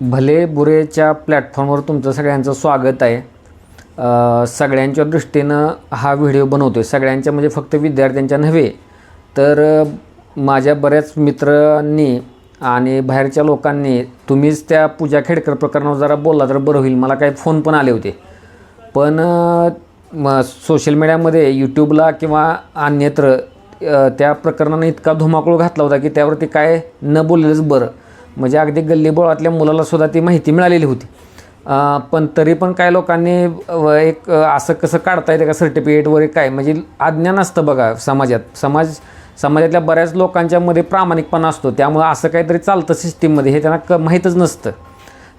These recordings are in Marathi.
भले बुरेच्या प्लॅटफॉर्मवर तुमचं सगळ्यांचं स्वागत आहे. सगळ्यांच्या दृष्टीनं हा व्हिडिओ बनवतो आहे सगळ्यांच्या म्हणजे फक्त विद्यार्थ्यांच्या नव्हे तर माझ्या बऱ्याच मित्रांनी आणि बाहेरच्या लोकांनी तुम्हीच त्या पूजा खेडकर प्रकरणावर जरा बोलला तर बरं होईल. मला काही फोन पण आले होते. पण म सोशल मीडियामध्ये यूट्यूबला किंवा अन्यत्र त्या प्रकरणानं इतका धुमाकूळ घातला होता की त्यावरती काय न बोललेलंच बरं. म्हणजे अगदी गल्लीबोळातल्या मुलाला सुद्धा ती माहिती मिळालेली होती. पण तरी पण काय लोकांनी एक असं कसं काढता येतं का सर्टिफिकेट वगैरे काय? म्हणजे अज्ञान असतं बघा समाजात. समाज समाजातल्या बऱ्याच लोकांच्यामध्ये प्रामाणिकपणा असतो. त्यामुळं असं काहीतरी चालतं सिस्टीममध्ये हे त्यांना क माहीतच नसतं.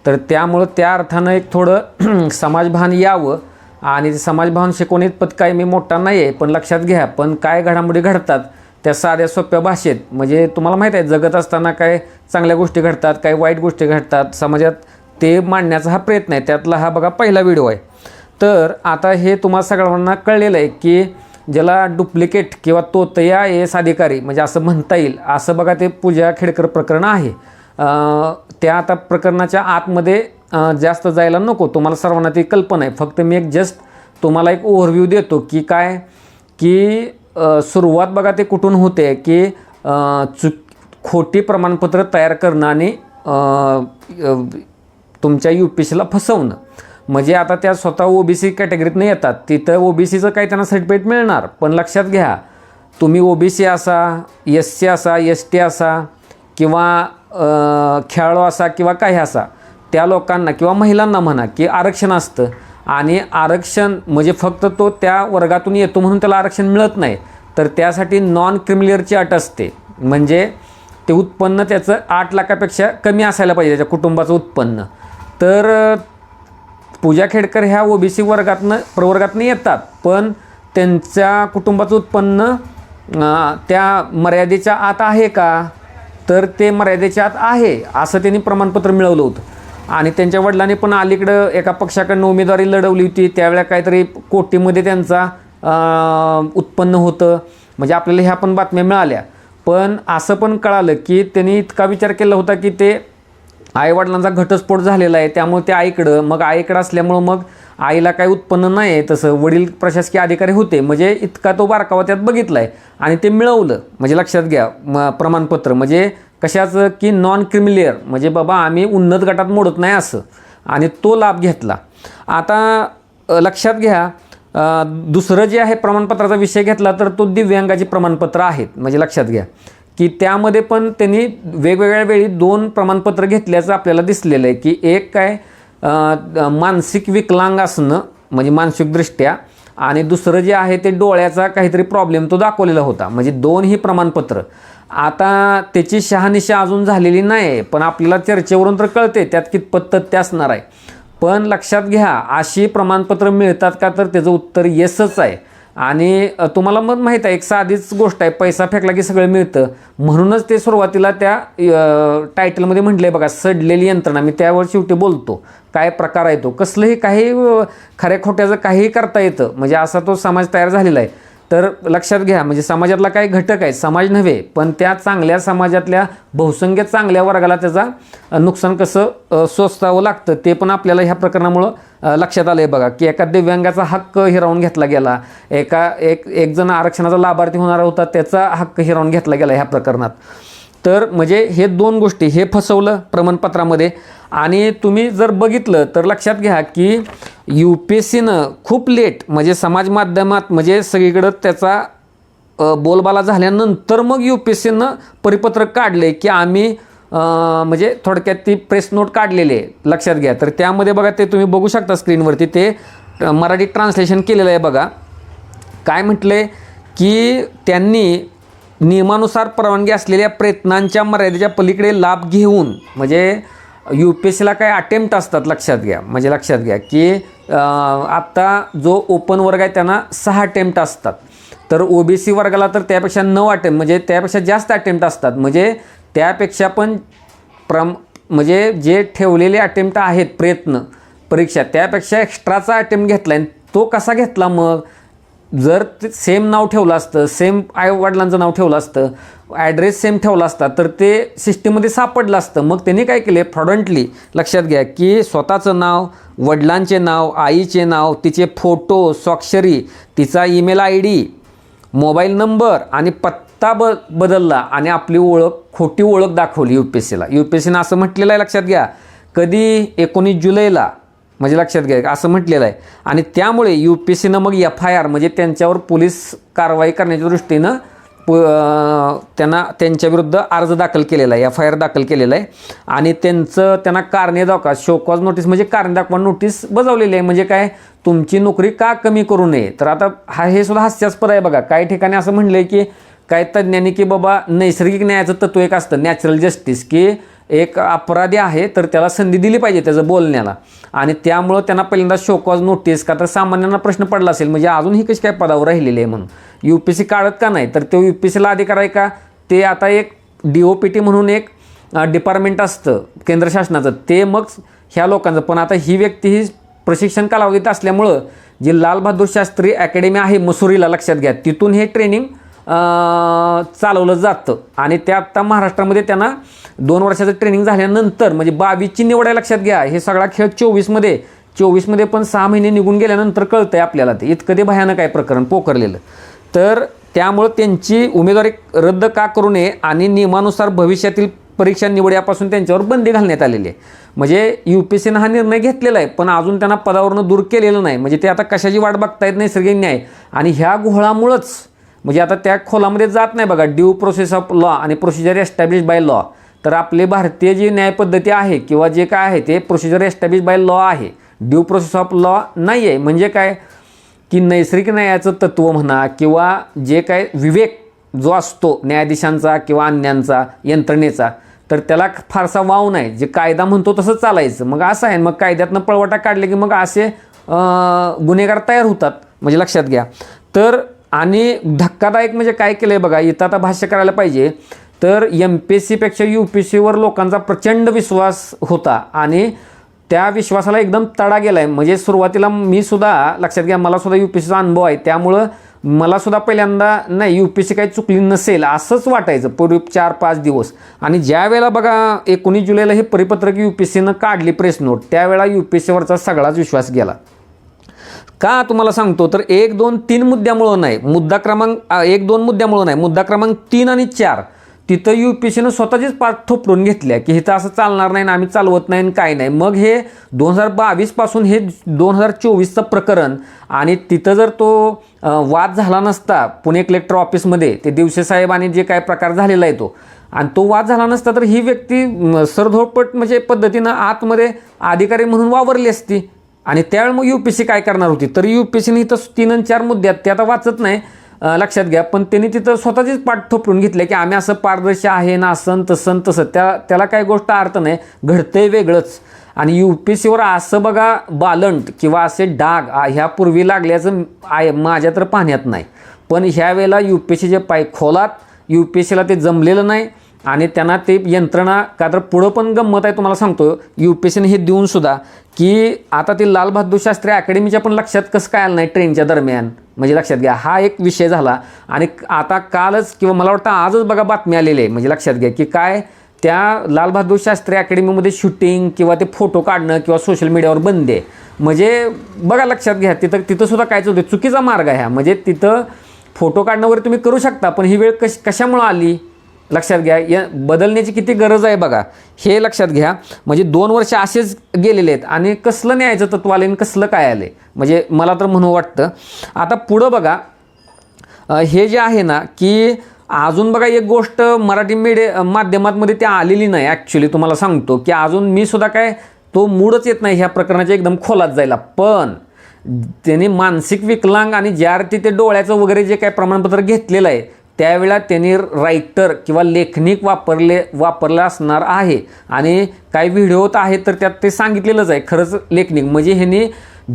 तर त्यामुळं त्या अर्थानं एक थोडं समाजभान यावं. आणि ते समाजभान शिकवण्यात पत काय मी मोठा नाही आहे पण लक्षात घ्या. पण काय घडामोडी घडतात त्या साध्या सोप्या भाषेत. म्हणजे तुम्हाला माहीत आहे जगत असताना काय चांगल्या गोष्टी घडतात काय वाईट गोष्टी घडतात समाजात ते मांडण्याचा हा प्रयत्न आहे. त्यातला हा बघा पहिला व्हिडिओ आहे. तर आता हे तुम्हाला सगळ्यांना कळलेलं आहे की ज्याला डुप्लिकेट किंवा तोतया एस अधिकारी म्हणजे असं म्हणता येईल असं बघा ते पूजा खेडकर प्रकरण आहे. त्या आता प्रकरणाच्या आतमध्ये जास्त जायला नको. तुम्हाला सर्वांना ती कल्पना आहे. फक्त मी एक जस्ट तुम्हाला एक ओव्हरव्ह्यू देतो की काय की सुरुवात बघा ते कुठून होते की चुक खोटी प्रमाणपत्र तयार करणं आणि तुमच्या यू पी सीला फसवणं. म्हणजे आता त्या स्वतः ओ बी सी कॅटेगरीतनं येतात. तिथं ओ बी सीचं काही त्यांना सर्टिफिकेट मिळणार पण लक्षात घ्या तुम्ही ओ बी सी असा एस सी असा एस टी असा किंवा खेळाडू असा किंवा काही असा त्या लोकांना किंवा महिलांना म्हणा की आरक्षण असतं. आणि आरक्षण म्हणजे फक्त तो त्या वर्गातून येतो म्हणून त्याला आरक्षण मिळत नाही. तर त्यासाठी नॉन क्रिमिलियरची अट असते. म्हणजे ते उत्पन्न त्याचं आठ लाखापेक्षा कमी असायला पाहिजे त्याच्या कुटुंबाचं उत्पन्न. तर पूजा खेडकर ह्या ओबीसी वर्गातनं प्रवर्गातनं येतात. पण त्यांच्या कुटुंबाचं उत्पन्न त्या मर्यादेच्या आत आहे का? तर ते मर्यादेच्या आत आहे असं त्यांनी प्रमाणपत्र मिळवलं होतं. आणि त्यांच्या वडिलांनी पण अलीकडं एका पक्षाकडनं उमेदवारी लढवली होती. त्यावेळेला काहीतरी कोटीमध्ये त्यांचा उत्पन्न होतं. म्हणजे आपल्याला ह्या पण बातम्या मिळाल्या. पण असं पण कळालं की त्यांनी इतका विचार केला होता की ते आईवडिलांचा घटस्फोट झालेला आहे. त्यामुळे ते आईकडं मग आईकडं असल्यामुळं मग आईला काही उत्पन्न नाही आहे. तसं वडील प्रशासकीय अधिकारी होते. म्हणजे इतका तो बारकावा त्यात बघितला आहे आणि ते मिळवलं. म्हणजे लक्षात घ्या म प्रमाणपत्र. म्हणजे कशाचं की नॉन क्रिमिलेअर म्हणजे बाबा आम्ही उन्नत गटात मोडत नाही असं. आणि तो लाभ घेतला. आता लक्षात घ्या दुसरं जे आहे प्रमाणपत्राचा विषय घेतला तर तो दिव्यांगाची प्रमाणपत्र आहेत. म्हणजे लक्षात घ्या की त्यामध्ये पण त्यांनी वेगवेगळ्या वेळी दोन प्रमाणपत्र घेतल्याचं आपल्याला दिसलेलं आहे की एक काय मानसिक विकलांग असणं म्हणजे मानसिकदृष्ट्या आणि दुसरं जे आहे ते डोळ्याचा काहीतरी प्रॉब्लेम तो दाखवलेला होता. म्हणजे दोनही प्रमाणपत्र. आता त्याची शहानिशा अजून झालेली नाही पण आपल्याला चर्चेवरून तर कळते त्यात कितपत तथ्य असणार आहे. पण लक्षात घ्या अशी प्रमाणपत्र मिळतात का तर त्याचं उत्तर येसच आहे. आणि तुम्हाला मग माहीत आहे एक साधीच गोष्ट आहे पैसा फेकला की सगळं मिळतं. म्हणूनच ते सुरुवातीला त्या टायटलमध्ये म्हटलं आहे बघा सडलेली यंत्रणा. मी त्यावर शेवटी बोलतो काय प्रकार आहे तो? कसलंही काही खऱ्या खोट्याचं काहीही करता येतं. म्हणजे असा तो समाज तयार झालेला आहे. तर लक्षात घ्या म्हणजे समाजातला काही घटक आहे समाज नव्हे पण त्या चांगल्या समाजातल्या बहुसंख्य चांगल्या वर्गाला त्याचा नुकसान कसं स्वस्तावं लागतं ते पण आपल्याला ह्या प्रकरणामुळं लक्षात आलं आहे बघा की एका दिव्यांगाचा हक्क हिरावून घेतला गेला एका एक एक जण आरक्षणाचा लाभार्थी होणारा होता त्याचा हक्क हिरावून घेतला गेला ह्या प्रकरणात. तर म्हणजे हे दोन गोष्टी हे फसवलं प्रमाणपत्रामध्ये आणि तुम्ही जर बघितलं तर लक्षात घ्या की यू पी एस सीनं खूप लेट म्हणजे समाज माध्यमात म्हणजे सगळीकडं त्याचा बोलबाला झाल्यानंतर मग यू पी एस सीनं परिपत्रक काढले की आम्ही म्हणजे थोडक्यात ती प्रेस नोट काढलेली आहे लक्षात घ्या. तर त्यामध्ये बघा ते तुम्ही बघू शकता स्क्रीनवरती ते मराठी ट्रान्सलेशन केलेलं आहे बघा. काय म्हटले की त्यांनी नियमानुसार परवानगी असलेल्या प्रयत्नांच्या मर्यादेच्या पलीकडे लाभ घेऊन म्हणजे यू पी एस सीला काही अटेम्प्ट असतात लक्षात घ्या. म्हणजे लक्षात घ्या की आत्ता जो ओपन वर्ग आहे त्यांना सहा अटेम्प्ट असतात. तर ओ बी सी वर्गाला तर त्यापेक्षा नऊ अटेम्प्ट म्हणजे त्यापेक्षा जास्त अटेम्प्ट असतात. म्हणजे त्यापेक्षा पण प्रम म्हणजे जे ठेवलेले अटेम्प्ट आहेत प्रयत्न परीक्षा त्यापेक्षा एक्स्ट्राचा अटेम्प्ट घेतला आहे तो कसा घेतला मग? जर ते सेम नाव ठेवलं असतं सेम आई वडिलांचं नाव ठेवलं असतं ॲड्रेस सेम ठेवला असता तर ते सिस्टीममध्ये सापडलं असतं. मग त्यांनी काय केले? फ्रॉडंटली लक्षात घ्या की स्वतःचं नाव वडिलांचे नाव आईचे नाव तिचे फोटो स्वाक्षरी तिचा email I D mobile number आणि पत्ता ब बदलला आणि आपली ओळख खोटी ओळख दाखवली यू पी एस सीला यू पी एस सीनं असं म्हटलेलं आहे लक्षात घ्या. कधी? एकोणीस जुलैला. म्हणजे लक्षात घ्या असं म्हटलेलं आहे. आणि त्यामुळे यू पी एस सीनं मग एफ आय आर म्हणजे त्यांच्यावर पोलीस कारवाई करण्याच्या दृष्टीनं प त्यांना त्यांच्याविरुद्ध अर्ज दाखल केलेला आहे एफ आय आर दाखल केलेला आहे. आणि त्यांचं त्यांना कारणे दाखवा. शोकॉज नोटीस म्हणजे कारणे दाखवा. नोटीस बजावलेली आहे. म्हणजे काय? तुमची नोकरी का कमी करू नये? तर आता हा हे सुद्धा हास्यास्पद आहे बघा. काही ठिकाणी असं म्हणलं आहे की काय तज्ज्ञांनी की बाबा नैसर्गिक न्यायाचं तत्व एक असतं. नॅचरल जस्टिस की एक अपराधी आहे तर त्याला संधी दिली पाहिजे त्याचं बोलण्याला. आणि त्यामुळं त्यांना पहिल्यांदा शोकॉज नोटीस का तर सामान्यांना प्रश्न पडला असेल म्हणजे अजून ही कशी काय पदावर राहिलेली आहे म्हणून. यू पी सी काढत का नाही? तर तो यू पी सीला अधिकार आहे का? ते आता एक डी ओ पी टी म्हणून एक डिपार्टमेंट असतं केंद्र शासनाचं. ते मग ह्या लोकांचं. पण आता ही व्यक्ती ही प्रशिक्षण कालावधीत असल्यामुळं जी लालबहादूर शास्त्री अकॅडमी आहे मसुरीला लक्षात घ्या. तिथून हे ट्रेनिंग चालवलं जातं. आणि ते आत्ता महाराष्ट्रामध्ये त्यांना दोन वर्षाचं ट्रेनिंग झाल्यानंतर म्हणजे बावीसची निवड आहे लक्षात घ्या हे सगळा खेळ चोवीसमध्ये चोवीसमध्ये पण सहा महिने निघून गेल्यानंतर कळतं आहे आपल्याला ते. इतकं ते भयानक आहे प्रकरण पोकरलेलं तर त्यामुळं त्यांची उमेदवारी रद्द का करू नये आणि नियमानुसार भविष्यातील परीक्षा निवड्यापासून त्यांच्यावर बंदी घालण्यात आलेली आहे. म्हणजे यू पी सीनं हा निर्णय घेतलेला आहे पण अजून त्यांना पदावरनं दूर केलेलं नाही. म्हणजे ते आता कशाची वाट बघतायत नैसर्गिक न्याय. आणि ह्या घोळामुळंच म्हणजे आता त्या खोलामध्ये जात नाही बघा. ड्यू प्रोसेस ऑफ लॉ आणि प्रोसिजर एस्टॅब्लिश बाय लॉ तर आपली भारतीय जी न्यायपद्धती आहे किंवा जे काय आहे ते प्रोसिजर एस्टॅब्लिश बाय लॉ आहे. ड्यू प्रोसेस ऑफ लॉ नाही आहे म्हणजे काय? की नैसर्गिक न्यायाचं तत्त्व म्हणा किंवा जे काय विवेक जो असतो न्यायाधीशांचा किंवा अन्यांचा यंत्रणेचा तर त्याला फारसा वाव नाही. जे कायदा म्हणतो तसं चालायचं. मग असं आहे. मग कायद्यातनं पळवटा काढले की मग असे गुन्हेगार तयार होतात. म्हणजे लक्षात घ्या. तर आणि धक्कादायक म्हणजे काय केलं आहे बघा इथं आता भाष्य करायला पाहिजे. तर एम पी एस सीपेक्षा यू पी एस सीवर लोकांचा प्रचंड विश्वास होता आणि त्या विश्वासाला एकदम तडा गेला आहे म्हणजे सुरुवातीला मी सुद्धा लक्षात घ्या मला सुद्धा यू पी सीचा अनुभव आहे. त्यामुळं मला सुद्धा पहिल्यांदा नाही यू पी सी काही चुकली नसेल असंच वाटायचं पूर्वी चार पाच दिवस. आणि ज्या वेळेला बघा एकोणीस जुलैला हे परिपत्रक यू पी सीनं काढली प्रेस नोट त्यावेळेला यू पी सीवरचा सगळाच विश्वास गेला. का तुम्हाला सांगतो तर एक दोन तीन मुद्द्यामुळं नाही. मुद्दा क्रमांक एक दोन मुद्द्यामुळं नाही. मुद्दा क्रमांक तीन आणि चार. तिथं यू पी सीनं स्वतःचीच पाठ थोपडून घेतल्या की इथं असं चालणार नाही ना आम्ही चालवत नाही आणि काय नाही. मग हे दोन हजार बावीसपासून हे दोन हजार चोवीसचं प्रकरण आणि तिथं जर तो वाद झाला नसता पुणे कलेक्टर ऑफिसमध्ये ते दिवसे साहेब आणि जे काय प्रकार झालेला आहे तो आणि तो वाद झाला नसता तर ही व्यक्ती सरधोपट म्हणजे पद्धतीनं आतमध्ये अधिकारी म्हणून वावरली असती. आणि त्यावेळी मग यू पी सी काय करणार होती? तर यू पी सीने इथं तीन आणि चार मुद्दे आहेत. ते आता वाचत नाही. लक्षात घ्या. पण त्यांनी तिथं स्वतःचीच पाठ थोपडून घेतलं की आम्ही असं पारदर्शी आहे ना असं तसं तसं. त्या त्याला काही गोष्ट अर्थ नाही. घडतंय वेगळंच. आणि यू पी सीवर असं बघा बालंट किंवा असे डाग ह्यापूर्वी लागल्याचं आहे माझ्या तर पाहण्यात नाही. पण ह्या वेळेला यू पी सीचे पाय खोलात. यू पी सीला ते जमलेलं नाही. आणि त्यांना ते यंत्रणा का तर पुढं पण गंमत आहे तुम्हाला सांगतो. यू पी सीने हे देऊन सुद्धा की आता ते लाल बहादूर शास्त्री अकॅडमीच्या पण लक्षात कसं काय आलं नाही ट्रेनच्या दरम्यान? म्हणजे लक्षात घ्या हा एक विषय झाला. आणि आता कालच किंवा मला वाटतं आजच बघा बातमी आलेली आहे म्हणजे लक्षात घ्या की काय त्या लाल बहादूर शास्त्री अकॅडमीमध्ये शूटिंग किंवा ते फोटो काढणं किंवा सोशल मीडियावर बंद आहे. म्हणजे बघा लक्षात घ्या तिथं तिथंसुद्धा कायच काय चुकीचा मार्ग आहे हा. म्हणजे तिथं फोटो काढणं वगैरे तुम्ही करू शकता पण ही वेळ कश कशामुळं आली? लक्षात घ्या या बदलण्याची किती गरज आहे बघा. हे लक्षात घ्या. म्हणजे दोन वर्ष असेच गेलेले आहेत आणि कसलं न्यायचं तत्व आले आणि कसलं काय आले म्हणजे मला तर म्हणू वाटतं. आता पुढं बघा. हे जे आहे ना की अजून बघा एक गोष्ट मराठी मीडिया माध्यमांमध्ये ती आलेली नाही. ॲक्च्युली तुम्हाला सांगतो की अजून मी सुद्धा काय तो मूडच येत नाही ह्या प्रकरणाच्या एकदम खोलात जायला. पण त्याने मानसिक विकलांग आणि ज्या अर्थी ते डोळ्याचं वगैरे जे काय प्रमाणपत्र घेतलेलं आहे त्यावेळेला त्यांनी रायटर किंवा लेखनिक वापरले वापरला असणार आहे. आणि काही व्हिडिओत आहेत तर त्यात ते सांगितलेलंच आहे. खरंच लेखनिक. म्हणजे ह्यांनी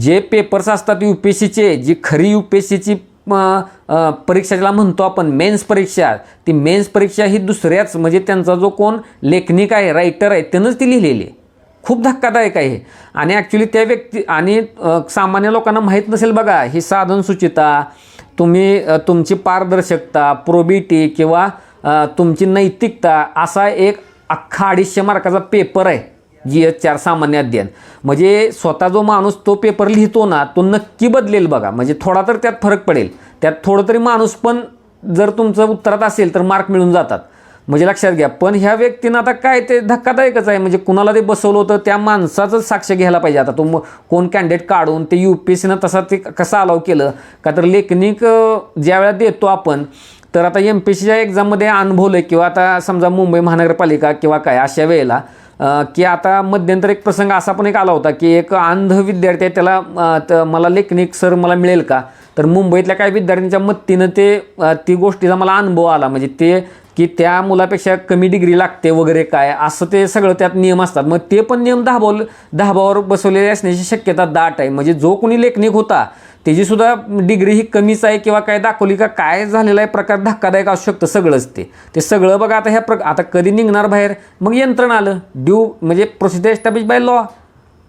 जे पेपर्स असतात यू पी एस सीचे जी खरी यू पी एस सीची परीक्षा ज्याला म्हणतो आपण मेन्स परीक्षा ती मेन्स परीक्षा ही दुसऱ्याच म्हणजे त्यांचा जो कोण लेखनिक आहे रायटर आहे त्यानंच ती लिहिलेली आहे. खूप धक्कादायक आहे आणि ॲक्च्युली त्या व्यक्ती आणि सामान्य लोकांना माहीत नसेल बघा ही साधन सुचिता तुम्ही तुमची पारदर्शकता प्रोबिटी किंवा तुमची नैतिकता असा एक अख्खा अडीचशे मार्काचा पेपर आहे जी एस चार सामान्य अध्ययन. म्हणजे स्वतः जो माणूस तो पेपर लिहितो ना तो नक्की बदलेल बघा. म्हणजे थोडा तर त्यात फरक पडेल. त्यात थोडं तरी माणूस पण जर तुमचं उत्तरात असेल तर मार्क मिळून जातात. म्हणजे लक्षात घ्या पण ह्या व्यक्तीनं आता काय ते धक्कादायकच आहे. म्हणजे कुणाला ते बसवलं होतं त्या माणसाचं साक्ष घ्यायला पाहिजे. आता तो कोण कॅन्डिडेट काढून ते यू पी एस सीनं तसा ते कसं अलाव केलं? का तर लेखनिक ज्या वेळेला देतो आपण तर आता एम पी एस सीच्या एक्झाममध्ये अनुभवलं किंवा आता समजा मुंबई महानगरपालिका किंवा काय अशा वेळेला की आता मध्यंतर एक प्रसंग असा पण एक आला होता की एक अंध विद्यार्थी आहे त्याला मला लेखनिक सर मला मिळेल का? तर मुंबईतल्या काही विद्यार्थ्यांच्या मदतीनं ते ती गोष्टीचा मला अनुभव आला. म्हणजे ते की त्या मुलापेक्षा कमी डिग्री लागते वगैरे काय असं ते सगळं त्यात नियम असतात. मग ते पण नियम दहाबाव दहाबावर बसवलेले असण्याची शक्यता दाट आहे. म्हणजे जो कोणी लेखनिक होता त्याचीसुद्धा डिग्री ही कमीच आहे किंवा काय दाखवली का काय झालेला आहे प्रकार धक्कादायक असू शकतं सगळंच ते. ते सगळं बघा आता ह्या प्र आता कधी निघणार बाहेर? मग यंत्रण आलं. ड्यू म्हणजे प्रोसिजर एस्टॅब्लिश बाय लॉ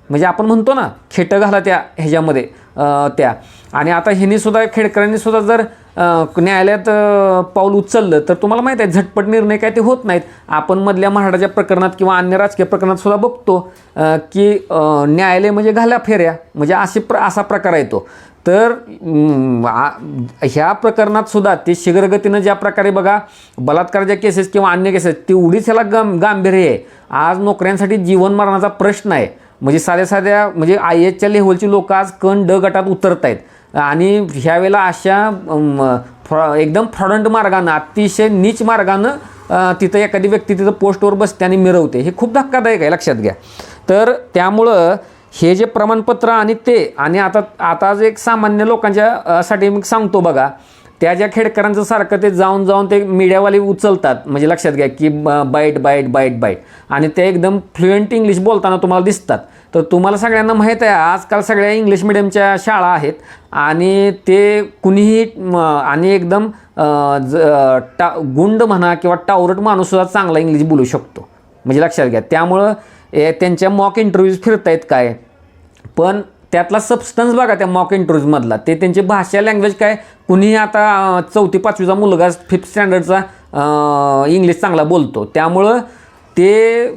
म्हणजे आपण म्हणतो ना खेटं घाला त्या ह्याच्यामध्ये त्या. आणि आता ह्यांनीसुद्धा खेडकरांनीसुद्धा जर न्यायालयात पाऊल उचललं तर तुम्हाला माहीत आहे झटपट निर्णय काय ते होत नाहीत. आपण मधल्या म्हाडाच्या प्रकरणात किंवा अन्य राजकीय प्रकरणात सुद्धा बघतो की न्यायालय म्हणजे घाला फेऱ्या म्हणजे असे प्र असा प्रकार येतो तर ह्या प्रकरणात सुद्धा ते शीघ्रगतीनं ज्या प्रकारे बघा बलात्काराच्या केसेस किंवा अन्य केसेस तेवढीच ह्याला गं गांभीर्य आहे. आज नोकऱ्यांसाठी जीवन मरणाचा प्रश्न आहे. म्हणजे साध्या साध्या म्हणजे आय एचच्या लेव्हलची लोक आज कण ड गटात उतरत आहेत आणि ह्यावेळेला अशा अम, फ्रॉ एकदम फ्रॉडंट मार्गानं अतिशय नीच मार्गानं तिथं एखादी व्यक्ती तिथं पोस्टवर बसते आणि मिरवते. हे खूप धक्कादायक आहे लक्षात घ्या. तर त्यामुळं हे जे प्रमाणपत्र आणि ते आणि आता आता जे एक सामान्य लोकांच्या साठी मी सांगतो बघा त्या ज्या खेडकरांचं सारखं ते जाऊन जाऊन ते मीडियावाले उचलतात म्हणजे लक्षात घ्या की ब- बाईट बाईट बाईट बाईट. आणि ते एकदम फ्लुएंट इंग्लिश बोलताना तुम्हाला दिसतात. तर तुम्हाला सगळ्यांना माहीत आहे आजकाल सगळ्या इंग्लिश मिडियमच्या शाळा आहेत आणि ते कुणीही आणि एकदम ज टा गुंड म्हणा किंवा टावरट माणूससुद्धा चांगला इंग्लिश बोलू शकतो. म्हणजे लक्षात घ्या. त्यामुळं ए, त्यांच्या मॉक इंटरव्ह्यूज फिरतायत काय? पण त्यातला सबस्टन्स बघा त्या मॉक इंटरव्ह्यूजमधला ते त्यांची भाषा लँग्वेज काय? कुणीही आता चौथी पाचवीचा मुलगा फिफ्थ स्टँडर्डचा इंग्लिश चांगला बोलतो. त्यामुळं ते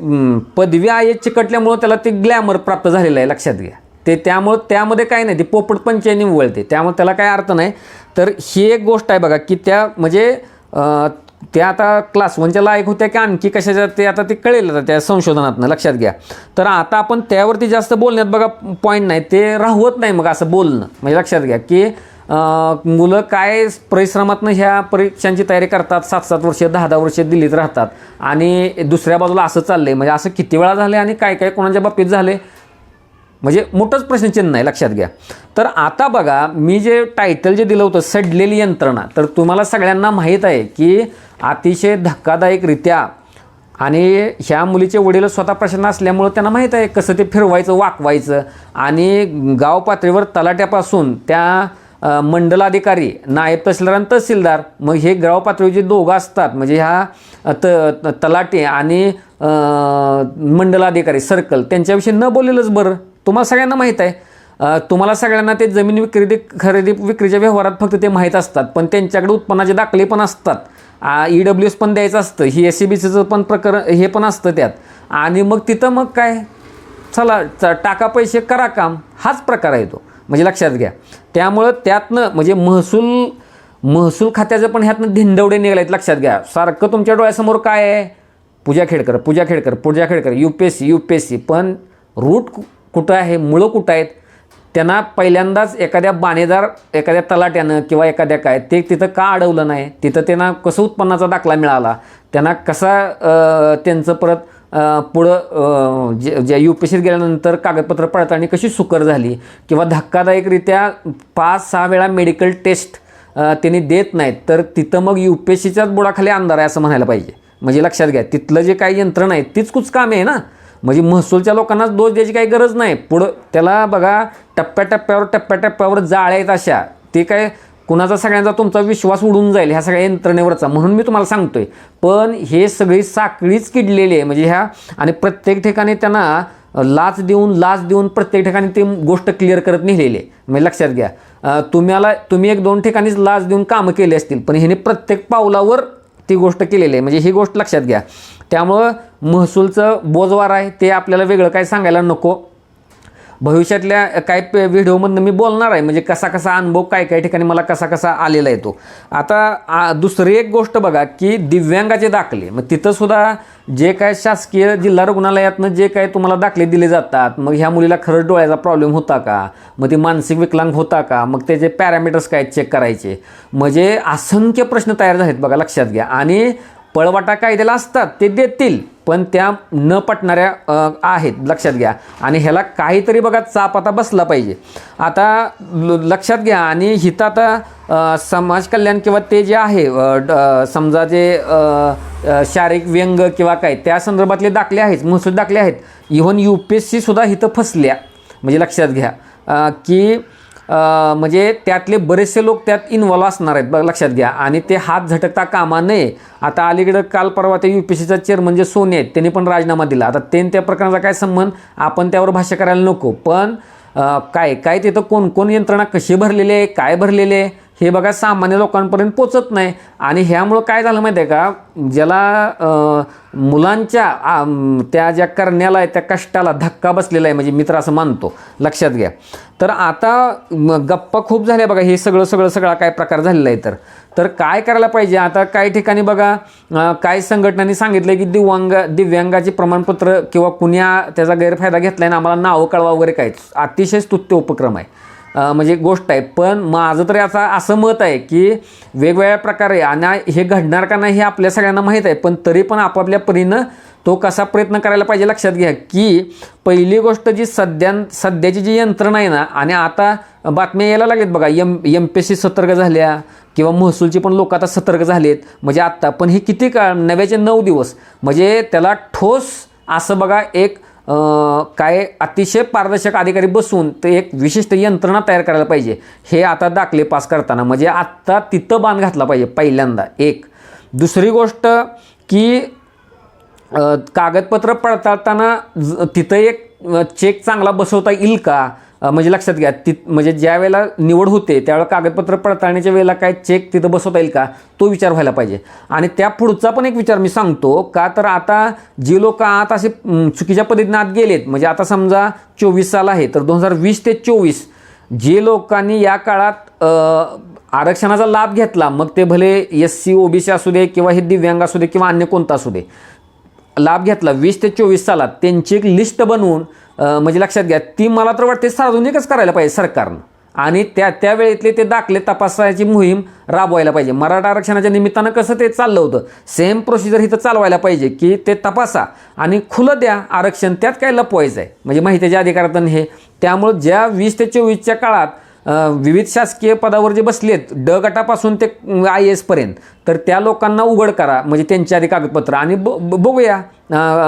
पदवी आय एस चिकटल्यामुळं त्याला ते ग्लॅमर प्राप्त झालेलं आहे लक्षात घ्या. ते त्यामुळं त्यामध्ये काय नाही ते पोपट पंचायनी वळते त्यामुळे त्याला काय अर्थ नाही. तर ही एक गोष्ट आहे बघा की त्या म्हणजे ते त्या आता क्लास वनच्या लायक होत्या की आणखी कशाच्या ते आता ते कळेल आता त्या संशोधनातनं लक्षात घ्या. तर आता आपण त्यावरती जास्त बोलण्यात बघा पॉईंट नाही. ते राहवत नाही मग असं बोलणं. म्हणजे लक्षात घ्या की मुलं काय परिश्रमातनं ह्या परीक्षांची तयारी करतात? सात सात वर्ष दहा दहा वर्ष दिल्लीत राहतात. आणि दुसऱ्या बाजूला असं चाललंय. म्हणजे असं किती वेळा झालं आणि काय काय कोणाच्या बाबतीत झाले म्हणजे मोठंच प्रश्नचिन्ह आहे लक्षात घ्या. तर आता बघा मी जे टायटल जे दिलं होतं सडलेली यंत्रणा तर तुम्हाला सगळ्यांना माहीत आहे की अतिशय धक्कादायकरित्या आणि ह्या मुलीचे वडील स्वतः प्रश्न असल्यामुळं त्यांना माहीत आहे कसं ते फिरवायचं वाकवायचं. आणि गाव पातळीवर तलाट्यापासून त्या मंडलाधिकारी नायब तहसीलदार आणि तहसीलदार मग हे गाव जे दोघं असतात म्हणजे ह्या त त- तलाटे आणि मंडलाधिकारी सर्कल त्यांच्याविषयी न बोललेलंच बरं. तुम्हाला सगळ्यांना माहीत आहे. तुम्हाला सगळ्यांना ते जमीन विक्री खरेदी विक्रीच्या व्यवहारात फक्त ते माहीत असतात पण त्यांच्याकडे उत्पन्नाचे दाखले पण असतात. ई डब्ल्यू एस पण द्यायचं असतं ही एस सी बी सीचं पण प्रकरण हे पण असतं त्यात. आणि मग तिथं मग काय? चला टाका पैसे करा काम. हाच प्रकार आहे तो. म्हणजे लक्षात घ्या. त्यामुळं त्यातनं म्हणजे महसूल महसूल खात्याचं पण ह्यातनं धिंडवडे निघाले आहेत लक्षात घ्या. सारखं तुमच्या डोळ्यासमोर काय आहे? Pooja Khedkar Pooja Khedkar Pooja Khedkar U P S C U P S C पण रूट कुठं आहे? मुळं कुठं आहेत? त्यांना पहिल्यांदाच एखाद्या बाणेदार एखाद्या तलाट्यानं किंवा एखाद्या काय ते तिथं का अडवलं नाही? तिथं त्यांना कसं उत्पन्नाचा दाखला मिळाला? त्यांना कसा त्यांचं परत पुढं जे ज्या यू पी सीत गेल्यानंतर कागदपत्र पडताळणी कशी सुकर झाली किंवा धक्कादायकरित्या पाच सहा वेळा मेडिकल टेस्ट त्यांनी देत नाहीत तर तिथं मग यू पी एस सीच्याच बुडाखाली अंधार आहे असं म्हणायला पाहिजे. म्हणजे लक्षात घ्या तिथलं जे काही यंत्रणा आहे तीच कुच काम आहे ना. म्हणजे महसूलच्या लोकांनाच दोष द्यायची काही गरज नाही. पुढं त्याला बघा टप्प्याटप्प्यावर टप्प्याटप्प्यावर जाळ्या आहेत अशा. ते काय कुणाचा सगळ्यांचा तुमचा विश्वास उडून जाईल ह्या सगळ्या यंत्रणेवरचा. म्हणून मी तुम्हाला सांगतोय पण हे सगळी साखळीच किडलेली आहे. म्हणजे ह्या आणि प्रत्येक ठिकाणी त्यांना लाच देऊन लाच देऊन प्रत्येक ठिकाणी ते गोष्ट क्लिअर करत नेलेली आहे. म्हणजे लक्षात घ्या तुम्हाला तुम्ही एक दोन ठिकाणीच लाच देऊन कामं केली असतील पण ह्याने प्रत्येक पावलावर ती गोष्ट केलेली आहे. म्हणजे ही गोष्ट लक्षात घ्या. त्यामुळं महसूलचं बोजवार आहे ते आपल्याला वेगळं काय सांगायला नको. भविष्यातल्या काय व्हिडिओमधनं मी बोलणार आहे. म्हणजे कसा कसा अनुभव काय काय ठिकाणी मला कसा कसा आलेला आहे तो. आता दुसरी एक गोष्ट बघा की दिव्यांगाचे दाखले. मग तिथंसुद्धा जे काय शासकीय जिल्हा रुग्णालयातनं जे काय तुम्हाला दाखले दिले जातात मग ह्या मुलीला खरंच डोळ्याचा प्रॉब्लेम होता का? मग ती मानसिक विकलांग होता का? मग त्याचे पॅरामीटर्स काय चेक करायचे. म्हणजे असंख्य प्रश्न तयार झालेत बघा लक्षात घ्या. आणि पळवाटा कायद्याला असतात ते देतील. पण त्या न पटणाऱ्या आहेत. लक्षात घ्या. आणि ह्याला काहीतरी बघा चाप आता बसला पाहिजे. आता ल- लक्षात घ्या. आणि हिथं आता समाज कल्याण किंवा ते जे आहे ड- समजा जे शारीरिक व्यंग किंवा काय त्या संदर्भातले दाखले आहेत महसूल दाखले आहेत. Even U P S C सुद्धा इथं फसल्या. म्हणजे लक्षात घ्या. की म्हणजे त्यातले बरेचसे लोक त्यात इन्व्हॉल्व असणार आहेत. बघ, लक्षात घ्या. आणि ते हात झटकता कामा नये. आता अलीकडं काल परवा ते यू पी सीचा चेअरमन जे सोने आहेत त्यांनी पण राजीनामा दिला. आता त्यांनी त्या प्रकरणाचा काय संबंध? आपण त्यावर भाष्य करायला नको. पण काय काय तिथं कोण कोण यंत्रणा कशी भरलेली आहे? काय भरलेले आहे? हे बघा सामान्य लोकांपर्यंत पोचत नाही. आणि ह्यामुळं काय झालं माहिती आहे का? ज्याला मुलांच्या त्या ज्या करण्याला आहे त्या कष्टाला धक्का बसलेला आहे म्हणजे मित्र असं मानतो. लक्षात घ्या. तर आता गप्पा खूप झाल्या बघा हे सगळं सगळं सगळा काय प्रकार झालेला आहे तर. तर काय करायला पाहिजे? आता काही ठिकाणी बघा काही संघटनांनी सांगितलं की दिव्यांग दिव्यांगाचे प्रमाणपत्र किंवा कुण्या त्याचा गैरफायदा घेतला आहे आम्हाला नावं कळवा वगैरे काय. अतिशय स्तुत्य उपक्रम आहे. म्हणजे गोष्ट आहे. पण माझं तरी याचा असं मत आहे की वेगवेगळ्या प्रकारे आणि हे घडणार का नाही हे आपल्या सगळ्यांना माहीत आहे पण तरी पण आपापल्या परीनं तो कसा प्रयत्न करायला पाहिजे लक्षात घ्या की पहिली गोष्ट जी सध्या सध्याची जी यंत्रणा आहे ना आणि आता बातम्या यायला लागेल बघा एम एम पी सी सतर्क झाल्या किंवा महसूलची पण लोक आता सतर्क झालेत म्हणजे आत्ता पण हे किती काळ नव्याचे नऊ दिवस म्हणजे त्याला ठोस असं बघा एक काय अतिशय पारदर्शक अधिकारी बसून ते एक विशिष्ट यंत्रणा तयार करायला पाहिजे. हे आता दाखले पास करताना म्हणजे आत्ता तिथं बांध घातला पाहिजे पहिल्यांदा एक. दुसरी गोष्ट की कागदपत्र पडताळताना ज- तिथं एक चेक चांगला बसवता येईल का? म्हणजे लक्षात घ्या ति म्हणजे ज्या वेळेला निवड होते त्यावेळेला कागदपत्र पडताळण्याच्या वेळेला काय चेक तिथं बसवता येईल का? तो विचार व्हायला पाहिजे. आणि त्या पुढचा पण एक विचार मी सांगतो का तर आता जे लोक आत असे चुकीच्या पद्धतीने आत गेलेत म्हणजे आता समजा चोवीस साल आहे तर दोन हजार वीस ते चोवीस जे लोकांनी या काळात आरक्षणाचा लाभ घेतला मग ते भले एस सी ओबीसी असू दे किंवा हे दिव्यांग असू दे किंवा अन्य कोणता असू दे लाभ घेतला वीस ते चोवीस सालात त्यांची एक लिस्ट बनवून म्हणजे लक्षात घ्या ती मला तर वाटते सार्वजनिकच करायला पाहिजे सरकारनं. आणि त्या त्या वेळेतले ते दाखले तपासायची मोहीम राबवायला पाहिजे. मराठा आरक्षणाच्या निमित्तानं कसं ते चाललं होतं? सेम प्रोसिजर इथं चालवायला पाहिजे की ते तपासा आणि खुलं द्या आरक्षण त्यात काय लपवायचं आहे म्हणजे माहितीच्या अधिकारातून हे. त्यामुळं ज्या वीस ते चोवीसच्या काळात विविध शासकीय पदावर जे बसलेत ड गटापासून ते आय एसपर्यंत तर त्या लोकांना उघड करा म्हणजे त्यांची आधी कागदपत्र. आणि ब ब- बघूया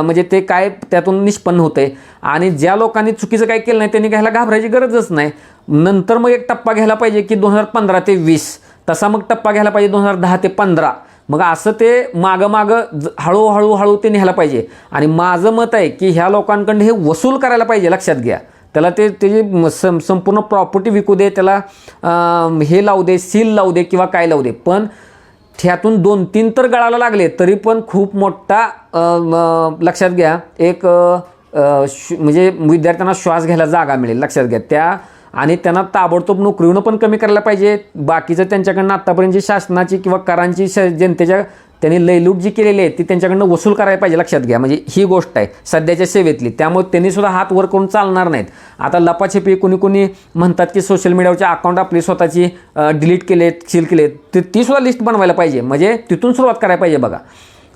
म्हणजे ते काय त्यातून निष्पन्न होते आणि ज्या लोकांनी चुकीचं काय केलं नाही त्यांनी घ्यायला घाबरायची गरजच नाही. नंतर मग एक टप्पा घ्यायला पाहिजे की दोन हजार पंधरा ते वीस. तसा मग टप्पा घ्यायला पाहिजे दोन हजार दहा ते पंधरा. मग असं ते मागं मागं ज- हळूहळू हळू ते न्यायला पाहिजे. आणि माझं मत आहे की ह्या लोकांकडे हे वसूल करायला पाहिजे लक्षात घ्या. त्याला ते त्याची म- सं संपूर्ण प्रॉपर्टी विकू दे त्याला हे लावू दे सील लावू दे किंवा काय लावू दे. पण त्यातून दोन तीन तर गळाला लागले तरी पण खूप मोठा लक्षात घ्या एक म्हणजे विद्यार्थ्यांना श्वास घ्यायला जागा मिळेल लक्षात घ्या. त्या आणि त्यांना ताबडतोब नोकरीनं पण कमी करायला पाहिजे. बाकीचं त्यांच्याकडनं आत्तापर्यंत जी शासनाची किंवा करांची श जनतेच्या त्यांनी लयलूट जी केलेली आहे ती त्यांच्याकडनं वसूल करायला पाहिजे लक्षात घ्या. म्हणजे ही गोष्ट आहे सध्याच्या सेवेतली. त्यामुळे त्यांनी सुद्धा हात वर करून चालणार नाहीत. आता लपाछपी कोणी कोणी म्हणतात की सोशल मीडियावरचे अकाउंट आपली स्वतःची डिलीट केले सील केले ती ती सुद्धा लिस्ट बनवायला पाहिजे. म्हणजे तिथून सुरुवात करायला पाहिजे बघा.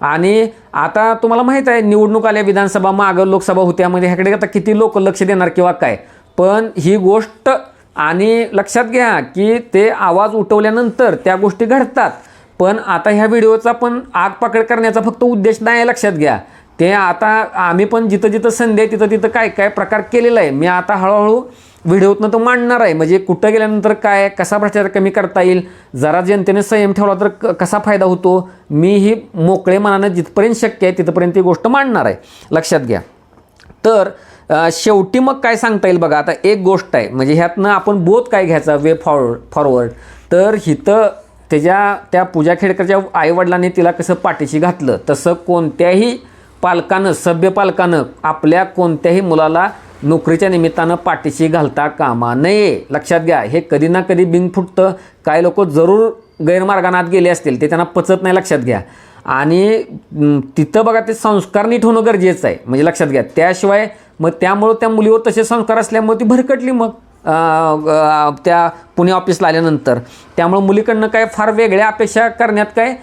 आणि आता तुम्हाला माहीत आहे निवडणूक आल्या विधानसभा मागं लोकसभा होत्या. म्हणजे ह्याकडे आता किती लोक लक्ष देणार किंवा काय? पण ही गोष्ट आणि लक्षात घ्या की ते आवाज उठवल्यानंतर त्या गोष्टी घडतात. पण आता ह्या व्हिडिओचा पण आग पकड करण्याचा फक्त उद्देश नाही आहे लक्षात घ्या. ते आता आम्ही पण जिथं जिथं संधी आहे तिथं तिथं काय काय प्रकार केलेला आहे मी आता हळूहळू व्हिडिओतनं तो मांडणार आहे. म्हणजे कुठं गेल्यानंतर काय कसा भ्रष्टाचार कमी करता येईल जरा जनतेने संयम ठेवला तर क- कसा फायदा होतो मी ही मोकळे मनानं जिथपर्यंत शक्य आहे तिथपर्यंत ती गोष्ट मांडणार आहे. लक्षात घ्या. तर शेवटी मग काय सांगता येईल बघा आता एक गोष्ट आहे म्हणजे ह्यातनं आपण बोध काय घ्यायचा वे फॉरवर्ड फॉरवर्ड तर हिथं त्याच्या त्या पूजा खेडकरच्या आईवडिलांनी तिला कसं पाठीशी घातलं तसं कोणत्याही पालकानं सभ्य पालकानं आपल्या कोणत्याही मुलाला नोकरीच्या निमित्तानं पाठीशी घालता कामा नये. लक्षात घ्या हे कधी ना कधी बिंग फुटतं काही लोक जरूर गैरमार्गानात गेले असतील ते त्यांना पचत नाही लक्षात घ्या. आणि तिथं बघा ते संस्कार नीट होणं गरजेचं आहे. म्हणजे लक्षात घ्या. त्याशिवाय मग त्यामुळं त्या मुलीवर तसे संस्कार असल्यामुळे ती भरकटली मग. त्या पुणे ऑफिसला आल्यानंतर. त्यामुळं मुलीकडनं काय फार वेगळ्या अपेक्षा करण्यात काय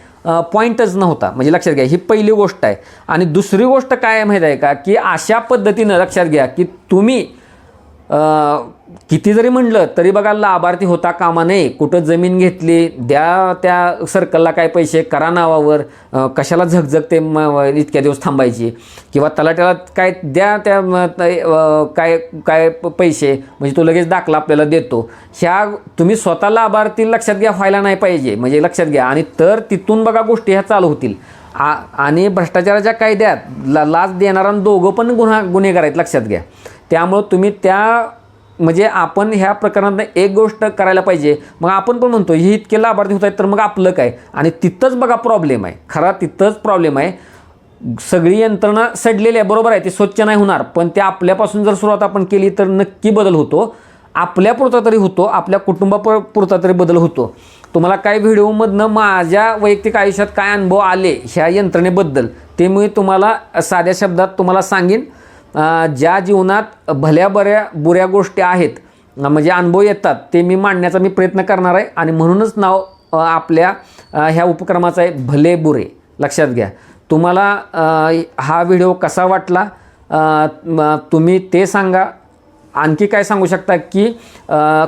पॉईंटच नव्हता. म्हणजे लक्षात घ्या ही पहिली गोष्ट आहे. आणि दुसरी गोष्ट काय आहे माहीत आहे का? की अशा पद्धतीनं लक्षात घ्या की तुम्ही किती जरी म्हणलं तरी बघा लाभार्थी होता कामा नये. कुठं जमीन घेतली द्या त्या सर्कलला काय पैसे करा नावावर. कशाला झगझगते म- इतक्या दिवस थांबायची? किंवा तलाट्याला काय द्या त्या काय काय प- पैसे म्हणजे तो लगेच दाखला आपल्याला देतो. ह्या तुम्ही स्वतः लाभार्थी लक्षात घ्या व्हायला नाही पाहिजे. म्हणजे लक्षात घ्या. आणि तर तिथून बघा गोष्टी ह्या चालू होतील. आ आणि भ्रष्टाचाराच्या कायद्यात ला लाच देणारा आणि दोघं पण गुन्हा गुन्हेगार आहेत लक्षात घ्या. त्यामुळं तुम्ही त्या म्हणजे आपण ह्या प्रकरणात एक गोष्ट करायला पाहिजे. मग आपण पण म्हणतो हे इतके लाभार्थी होत आहेत तर मग आपलं काय? आणि तिथंच बघा प्रॉब्लेम आहे. खरा तिथंच प्रॉब्लेम आहे. सगळी यंत्रणा सडलेली आहे बरोबर आहे ती स्वच्छ नाही होणार. पण ते आपल्यापासून जर सुरुवात आपण केली तर नक्की बदल होतो. आपल्यापुरता तरी होतो आपल्या कुटुंबापुरता तरी बदल होतो. तुम्हाला काय व्हिडिओमधनं माझ्या वैयक्तिक आयुष्यात काय अनुभव आले ह्या यंत्रणेबद्दल ते मी तुम्हाला साध्या शब्दात तुम्हाला सांगेन. ज्या जीवनात भल्या बऱ्या बुऱ्या गोष्टी आहेत म्हणजे अनुभव येतात ते मी मांडण्याचा मी प्रयत्न करणार आहे आणि म्हणूनच नाव आपल्या ह्या उपक्रमाचं आहे भले बुरे. लक्षात घ्या. तुम्हाला हा व्हिडिओ कसा वाटला? तुम्ही ते सांगा. आणखी काय सांगू शकता की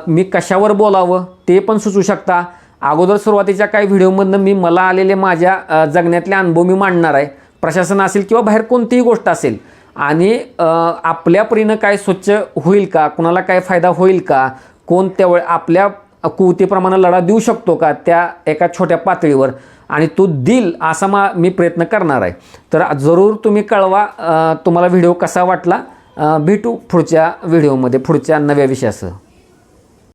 मी कशावर बोलावं ते पण सुचू शकता. अगोदर सुरुवातीच्या काही व्हिडिओमधनं मी मला आलेले माझ्या जगण्यातले अनुभव मी मांडणार आहे. प्रशासन असेल किंवा बाहेर कोणतीही गोष्ट असेल आणि आपल्या परीनं काय स्वच्छ होईल का? कुणाला काय फायदा होईल का? कोण त्यावेळ आपल्या कुवतीप्रमाणे लढा देऊ शकतो का त्या एका छोट्या पातळीवर? आणि तो दिल असा मा मी प्रयत्न करणार आहे. तर जरूर तुम्ही कळवा तुम्हाला व्हिडिओ कसा वाटला. भेटू पुढच्या व्हिडिओमध्ये पुढच्या नव्या विषयासह.